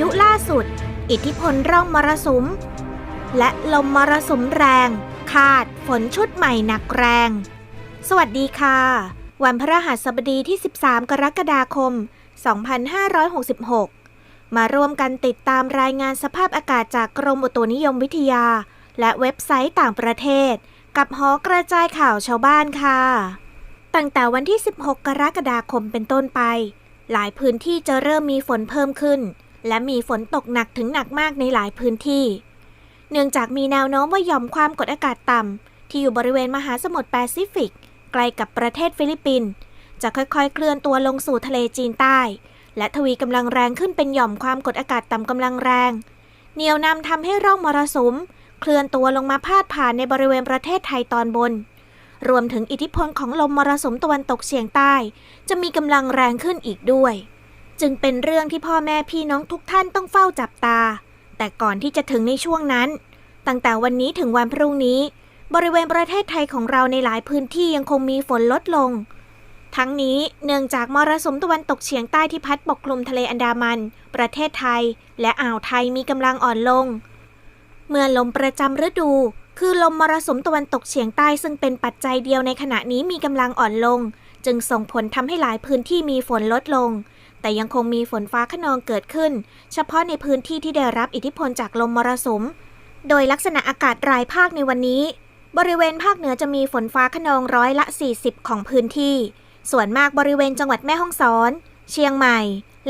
ยุล่าสุด อิทธิพลร่องมรสุม และลมมรสุมแรง คาดฝนชุดใหม่หนักแรง สวัสดีค่ะ วันพระหัสบดีที่ 13 กรกฎาคม 2566 มาร่วมกันติดตามรายงานสภาพอากาศจากกรมอุตุนิยมวิทยา และเว็บไซต์ต่างประเทศ กับหอกระจายข่าวชาวบ้านค่ะ ตั้งแต่วันที่ 16 กรกฎาคมเป็นต้นไปหลายพื้นที่จะเริ่มมีฝนเพิ่มขึ้น และมีฝนตกหนักถึงหนักมากในหลายพื้นที่ เนื่องจากมีแนวโน้มว่าหย่อมความกดอากาศต่ำที่อยู่บริเวณมหาสมุทรแปซิฟิก ใกล้กับประเทศฟิลิปปินส์จะค่อยๆ เคลื่อนตัวลงสู่ทะเลจีนใต้ และทวีกำลังแรงขึ้นเป็นหย่อมความกดอากาศต่ำกำลังแรงเหนียวนำทำให้ร่องมรสุม เคลื่อนตัวลงมาพาดผ่านในบริเวณประเทศไทยตอนบน รวมถึงอิทธิพลของลมมรสุมตะวันตกเฉียงใต้ จะมีกำลังแรงขึ้นอีกด้วย จึงเป็นเรื่องที่พ่อแม่พี่น้องทุกท่านต้องเฝ้าจับตา แต่ก่อนที่จะถึงในช่วงนั้น ตั้งแต่วันนี้ถึงวันพรุ่งนี้ บริเวณประเทศไทยของเราในหลายพื้นที่ยังคงมีฝนลดลง ทั้งนี้เนื่องจากมรสุมตะวันตกเฉียงใต้ที่พัดปกคลุมทะเลอันดามัน ประเทศไทย และอ่าวไทยมีกำลังอ่อนลง เมื่อลมประจำฤดู คือลมมรสุมตะวันตกเฉียงใต้ซึ่งเป็นปัจจัยเดียวในขณะนี้มีกำลังอ่อนลง จึงส่งผลทำให้หลายพื้นที่มีฝนลดลง แต่ยังคงมีฝนฟ้าขนองเกิดขึ้น เฉพาะในพื้นที่ที่ได้รับอิทธิพลจากลมมรสุม โดยลักษณะอากาศรายภาคในวันนี้ บริเวณภาคเหนือจะมีฝนฟ้าขนองร้อยละ 40 ของพื้นที่ ส่วนมากบริเวณจังหวัดแม่ฮ่องสอน เชียงใหม่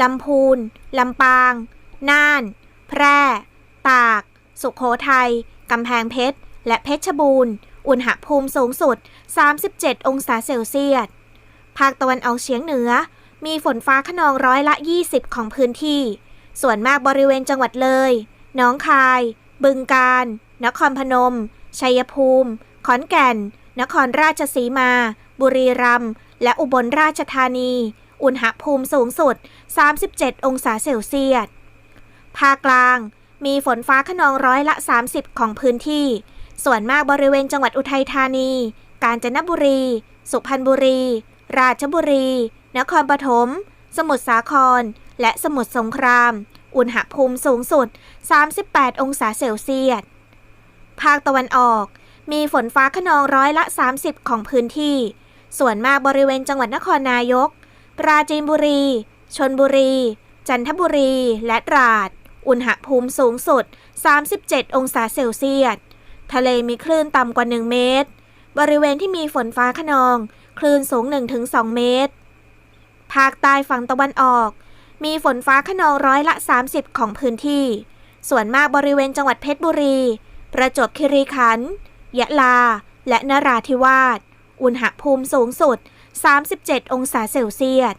ลำพูน ลำปาง น่าน แพร่ ตาก สุขโขทัย กำแพงเพชร และเพชรบูรณ์ อุณหภูมิสูงสุด 37 องศาเซลเซียส ภาคตะวันออกเฉียงเหนือ มีฝนฟ้าขนองร้อยละ 20 ของพื้นที่ ส่วนมากบริเวณจังหวัดเลยหนองคาย บึงกาฬ นครพนม ชัยภูมิ ขอนแก่น นครราชสีมา บุรีรัมย์ และอุบลราชธานี อุณหภูมิสูงสุด 37 องศาเซลเซียส ภาคกลาง มีฝนฟ้าขนองร้อยละ 30 ของพื้นที่ ส่วนมากบริเวณจังหวัดอุทัยธานี กาญจนบุรี สุพรรณบุรี ราชบุรี นครปฐม สมุทรสาคร และสมุทรสงคราม อุณหภูมิสูงสุด 38 องศาเซลเซียส ภาคตะวันออก มีฝนฟ้าขนองร้อยละ 30 ของพื้นที่ ส่วนมากบริเวณจังหวัดนครนายก ปราจีนบุรี ชนบุรี จันทบุรี และตราด อุณหภูมิสูงสุด 37 องศาเซลเซียส ทะเลมีคลื่นต่ำกว่า 1 เมตร บริเวณที่มีฝนฟ้าขนอง คลื่นสูง 1-2 เมตร ภาคใต้ฝั่งตะวันออก มีฝนฟ้าขนองร้อยละ 30 ของพื้นที่ ส่วนมากบริเวณจังหวัดเพชรบุรี ประจวบคีรีขันธ์ยะลา และนราธิวาส อุณหภูมิสูงสุด 37 องศาเซลเซียส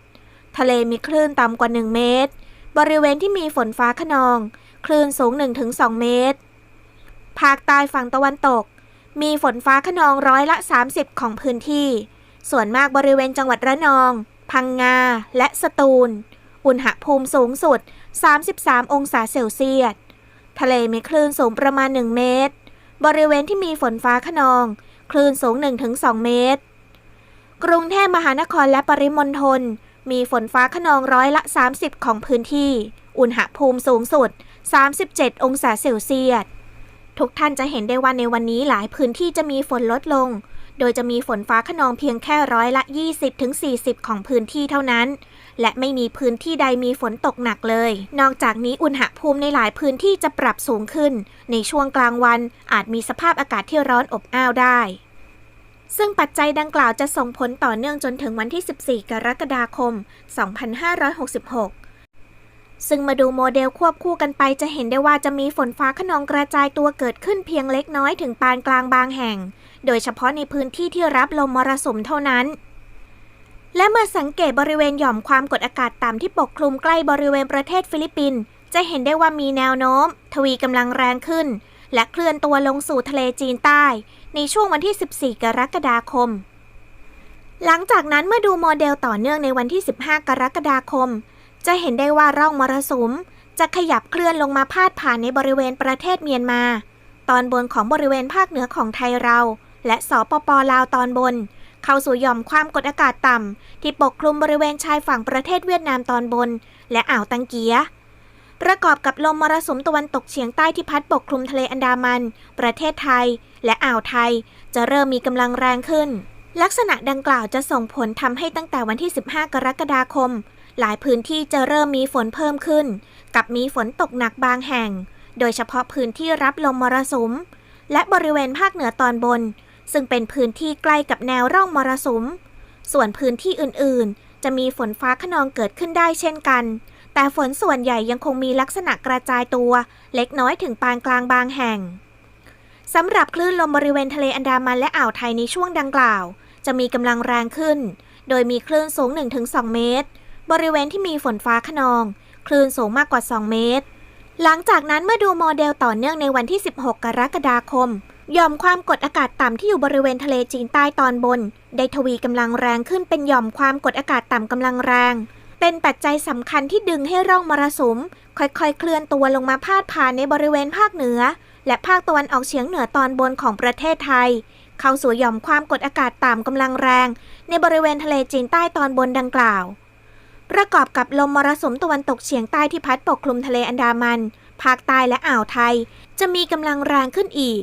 ทะเลมีคลื่นต่ำกว่า 1 เมตร บริเวณที่มีฝนฟ้าขนอง คลื่นสูง 1-2 เมตร ภาคใต้ฝั่งตะวันตก มีฝนฟ้าขนองร้อยละ 30 ของพื้นที่ ส่วนมากบริเวณจังหวัดระนอง พังงา และสตูล อุณหภูมิสูงสุด 33 องศาเซลเซียส ทะเลมีคลื่นสูงประมาณ 1 เมตร บริเวณที่มีฝนฟ้าขนอง คลื่นสูง 1-2 เมตร กรุงเทพมหานครและปริมณฑลมีฝนฟ้าขนองร้อยละ 30 ของพื้นที่ อุณหภูมิสูงสุด 37 องศาเซลเซียส ทุกท่านจะเห็นได้ว่าในวันนี้หลายพื้นที่จะมีฝนลดลง โดยจะมีฝนฟ้าขนองเพียงแค่ร้อยละ 20-40 ของพื้นที่เท่านั้น และไม่มีพื้นที่ใดมีฝนตกหนักเลย นอกจากนี้อุณหภูมิในหลายพื้นที่จะปรับสูงขึ้น ในช่วงกลางวันอาจมีสภาพอากาศที่ร้อนอบอ้าวได้ซึ่งปัจจัยดังกล่าวจะส่งผลต่อเนื่องจนถึงวันที่ 14 กรกฎาคม 2566 ซึ่งมาดูโมเดลควบคู่กันไปจะเห็นได้ว่าจะมีฝนฟ้าขนองกระจายตัวเกิดขึ้นเพียงเล็กน้อยถึงปานกลางบางแห่ง โดยเฉพาะในพื้นที่ที่รับลมมรสุมเท่านั้น และเมื่อสังเกตบริเวณหย่อมความกดอากาศต่ำที่ปกคลุมใกล้บริเวณประเทศฟิลิปปินส์จะเห็นได้ว่ามีแนวโน้ม ทวีกำลังแรงขึ้น และเคลื่อนตัวลงสู่ทะเลจีนใต้ ในช่วงวันที่ 14 กรกฎาคมหลังจากนั้นเมื่อดูโมเดลต่อเนื่องในวันที่ 15 กรกฎาคม จะเห็นได้ว่าร่องมรสุม จะขยับเคลื่อนลงมาพาดผ่านในบริเวณประเทศเมียนมา ตอนบนของบริเวณภาคเหนือของไทยเรา และสปปลาวตอนบน เข้าสู่หย่อมความกดอากาศต่ำ ที่ปกคลุมบริเวณชายฝั่งประเทศเวียดนามตอนบน และอ่าวตังเกียประกอบกับลมมรสุมตะวันตกเฉียงใต้ที่พัดปกคลุมทะเลอันดามัน ประเทศไทย และอ่าวไทย จะเริ่มมีกำลังแรงขึ้น ลักษณะดังกล่าวจะส่งผลทำให้ตั้งแต่วันที่ 15 กรกฎาคม หลายพื้นที่จะเริ่มมีฝนเพิ่มขึ้น กับมีฝนตกหนักบางแห่ง โดยเฉพาะพื้นที่รับลมมรสุม และบริเวณภาคเหนือตอนบน ซึ่งเป็นพื้นที่ใกล้กับแนวร่องมรสุม ส่วนพื้นที่อื่นๆ จะมีฝนฟ้าขนองเกิดขึ้นได้เช่นกัน แต่ฝนส่วนใหญ่ยังคงมีลักษณะกระจายตัว เล็กน้อยถึงปานกลางบางแห่งสำหรับคลื่นลมบริเวณทะเลอันดามันและอ่าวไทยในช่วงดังกล่าว จะมีกำลังแรงขึ้น โดยมีคลื่นสูง 1-2 เมตร บริเวณที่มีฝนฟ้าขนอง คลื่นสูงมากกว่า 2 เมตร หลังจากนั้นเมื่อดูโมเดลต่อเนื่องในวันที่ 16 กรกฎาคมหย่อมความกดอากาศต่ำที่อยู่บริเวณทะเลจีนใต้ตอนบน ได้ทวีกำลังแรงขึ้นเป็นหย่อมความกดอากาศต่ำกำลังแรง เป็นปัจจัยสำคัญที่ดึงให้ร่องมรสุม ค่อยๆ เคลื่อนตัวลงมาพาดผ่านในบริเวณภาคเหนือ และภาคตะวันออกเฉียงเหนือตอนบนของประเทศไทย เข้าสู่หย่อมความกดอากาศต่ำกำลังแรง ในบริเวณทะเลจีนใต้ตอนบนดังกล่าว ประกอบกับลมมรสุมตะวันตกเฉียงใต้ที่พัดปกคลุมทะเลอันดามัน ภาคใต้และอ่าวไทย จะมีกำลังแรงขึ้นอีก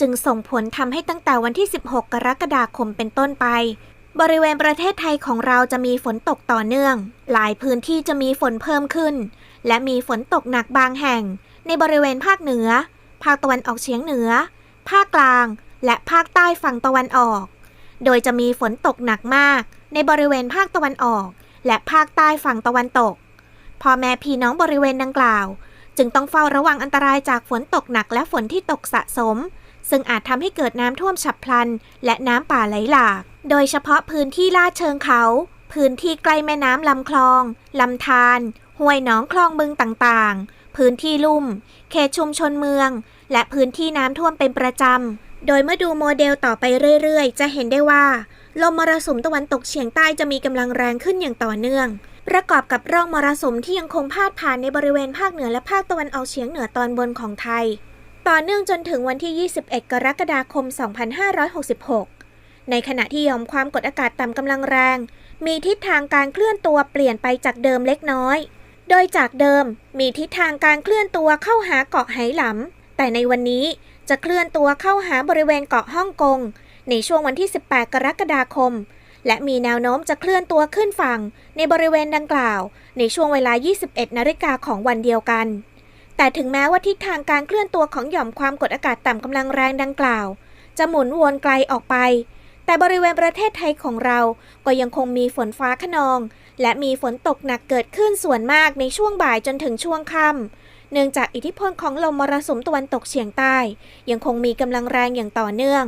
จึงส่งผลทำให้ตั้งแต่วันที่ 16 กรกฎาคมเป็นต้นไป บริเวณประเทศไทยของเราจะมีฝนตกต่อเนื่อง หลายพื้นที่จะมีฝนเพิ่มขึ้น และมีฝนตกหนักบางแห่ง ในบริเวณภาคเหนือ ภาคตะวันออกเฉียงเหนือ ภาคกลาง และภาคใต้ฝั่งตะวันออก โดยจะมีฝนตกหนักมาก ในบริเวณภาคตะวันออก และภาคใต้ฝั่งตะวันตก พ่อแม่พี่น้องบริเวณดังกล่าว จึงต้องเฝ้าระวังอันตรายจากฝนตกหนักและฝนที่ตกสะสม ซึ่งอาจทำให้เกิดน้ำท่วมฉับพลัน และน้ำป่าไหลหลาก โดยเฉพาะพื้นที่ลาดเชิงเขา พื้นที่ใกล้แม่น้ำลำคลองลำธารห้วยหนองคลองบึงต่างๆ พื้นที่ลุ่ม เขตชุมชนเมือง และพื้นที่น้ำท่วมเป็นประจำ โดยเมื่อดูโมเดลต่อไปเรื่อยๆ จะเห็นได้ว่า ลมมรสุมตะวันตกเฉียงใต้จะมีกำลังแรงขึ้นอย่างต่อเนื่อง ประกอบกับร่องมรสุมที่ยังคงพาดผ่านในบริเวณภาคเหนือและภาคตะวันออกเฉียงเหนือตอนบนของไทย ต่อเนื่องจนถึงวันที่ 21 กรกฎาคม 2566 ในขณะที่ยอมความกดอากาศต่ำกำลังแรง มีทิศทางการเคลื่อนตัวเปลี่ยนไปจากเดิมเล็กน้อย โดยจากเดิมมีทิศทางการเคลื่อนตัวเข้าหาเกาะไหหลำแต่ในวันนี้จะเคลื่อนตัวเข้าหาบริเวณเกาะฮ่องกง ในช่วงวันที่ 18 กรกฎาคม และมีแนวโน้มจะเคลื่อนตัวขึ้นฝั่งในบริเวณดังกล่าว ในช่วงเวลา 21 นาฬิกาของวันเดียวกัน แต่ถึงแม้ว่าทิศทางการเคลื่อนตัวของหย่อมความกดอากาศต่ำกำลังแรงดังกล่าว จะหมุนวนไกลออกไป แต่บริเวณประเทศไทยของเราก็ยังคงมีฝนฟ้าขนอง และมีฝนตกหนักเกิดขึ้นส่วนมากในช่วงบ่ายจนถึงช่วงค่ำเนื่องจากอิทธิพลของลมมรสุมตะวันตกเฉียงใต้ ยังคงมีกำลังแรงอย่างต่อเนื่อง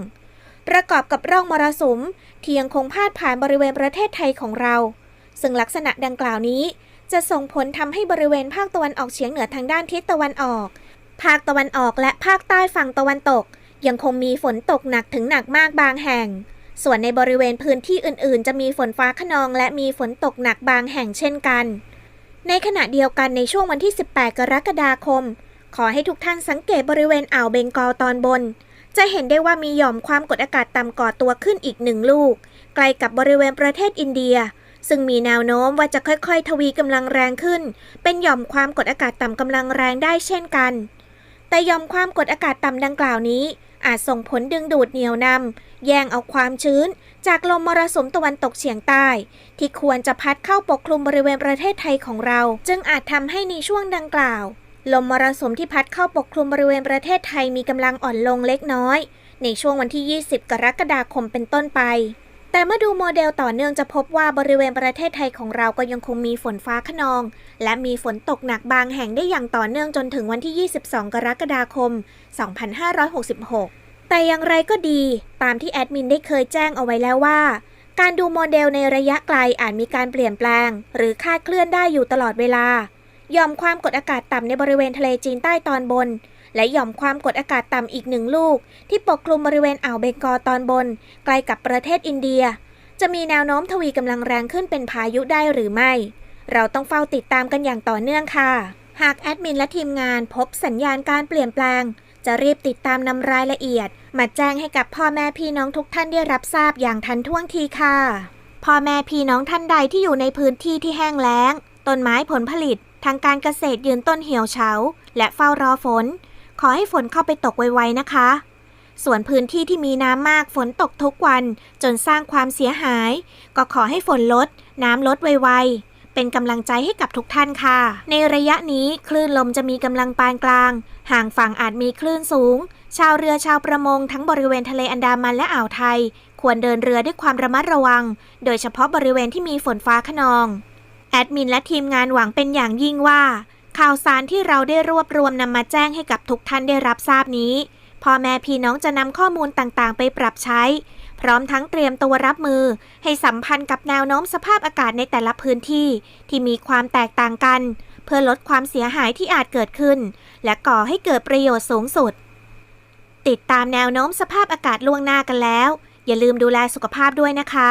ประกอบกับร่องมรสุมที่ยังคงพาดผ่านบริเวณประเทศไทยของเรา ซึ่งลักษณะดังกล่าวนี้ จะส่งผลทำให้บริเวณภาคตะวันออกเฉียงเหนือทางด้านทิศตะวันออก ภาคตะวันออกและภาคใต้ฝั่งตะวันตก ยังคงมีฝนตกหนักถึงหนักมากบางแห่ง ส่วนในบริเวณพื้นที่อื่น ๆ จะมีฝนฟ้าขนองและมีฝนตกหนักบางแห่งเช่นกัน ในขณะเดียวกันในช่วงวันที่ 18 กรกฎาคม ขอให้ทุกท่านสังเกตบริเวณอ่าวเบงกอลตอนบน จะเห็นได้ว่ามีหย่อมความกดอากาศต่ำก่อตัวขึ้นอีกหนึ่งลูกไกลกับบริเวณประเทศอินเดีย ซึ่งมีแนวโน้มว่าจะค่อยๆ ทวีกำลังแรงขึ้น เป็นหย่อมความกดอากาศต่ำกำลังแรงได้เช่นกัน แต่หย่อมความกดอากาศต่ำดังกล่าวนี้ อาจส่งผลดึงดูดเหนี่ยวนำแย่งเอาความชื้น จากลมมรสุมตะวันตกเฉียงใต้ ที่ควรจะพัดเข้าปกคลุมบริเวณประเทศไทยของเรา จึงอาจทำให้ในช่วงดังกล่าว ลมมรสุมที่พัดเข้าปกคลุมบริเวณประเทศไทยมีกำลังอ่อนลงเล็กน้อย ในช่วงวันที่ 20 กรกฎาคมเป็นต้นไป แต่เมื่อดูโมเดลต่อเนื่องจะพบว่าบริเวณประเทศไทยของเราก็ยังคงมีฝนฟ้าขนอง และมีฝนตกหนักบางแห่งได้อย่างต่อเนื่องจนถึงวันที่ 22 กรกฎาคม 2566 แต่อย่างไรก็ดีตามที่แอดมินได้เคยแจ้งเอาไว้แล้วว่าการดูโมเดลในระยะไกลอาจมีการเปลี่ยนแปลง หรือคาดเคลื่อนได้อยู่ตลอดเวลา ยอมความกดอากาศต่ำในบริเวณทะเลจีนใต้ตอนบน และหย่อมความกดอากาศต่ำอีกหนึ่งลูก ที่ปกคลุมบริเวณอ่าวเบงกอลตอนบน ใกล้กับประเทศอินเดีย จะมีแนวโน้มทวีกำลังแรงขึ้นเป็นพายุได้หรือไม่ เราต้องเฝ้าติดตามกันอย่างต่อเนื่องค่ะ หากแอดมินและทีมงานพบสัญญาณการเปลี่ยนแปลง จะรีบติดตามนำรายละเอียด มาแจ้งให้กับพ่อแม่พี่น้องทุกท่านได้รับทราบอย่างทันท่วงทีค่ะพ่อแม่พี่น้องท่านใดที่อยู่ในพื้นที่ที่แห้งแล้ง ต้นไม้ผลผลิต ทางการเกษตรยืนต้นเหี่ยวเฉา และเฝ้ารอฝน ขอให้ฝนเข้าไปตกไวๆนะคะ ส่วนพื้นที่ที่มีน้ำมากฝนตกทุกวันจนสร้างความเสียหาย ก็ขอให้ฝนลด น้ำลดไวๆ เป็นกำลังใจให้กับทุกท่านค่ะ ในระยะนี้คลื่นลมจะมีกำลังปานกลาง ห่างฝั่งอาจมีคลื่นสูง ชาวเรือชาวประมงทั้งบริเวณทะเลอันดามันและอ่าวไทย ควรเดินเรือด้วยความระมัดระวัง โดยเฉพาะบริเวณที่มีฝนฟ้าขนอง แอดมินและทีมงานหวังเป็นอย่างยิ่งว่า ข่าวสารที่เราได้รวบรวมนำมาแจ้งให้กับทุกท่านได้รับทราบนี้พ่อแม่พี่น้องจะนำข้อมูลต่างๆ ไปปรับใช้ พร้อมทั้งเตรียมตัวรับมือ ให้สัมพันธ์กับแนวโน้มสภาพอากาศในแต่ละพื้นที่ ที่มีความแตกต่างกัน เพื่อลดความเสียหายที่อาจเกิดขึ้น และก่อให้เกิดประโยชน์สูงสุด ติดตามแนวโน้มสภาพอากาศล่วงหน้ากันแล้ว อย่าลืมดูแลสุขภาพด้วยนะคะ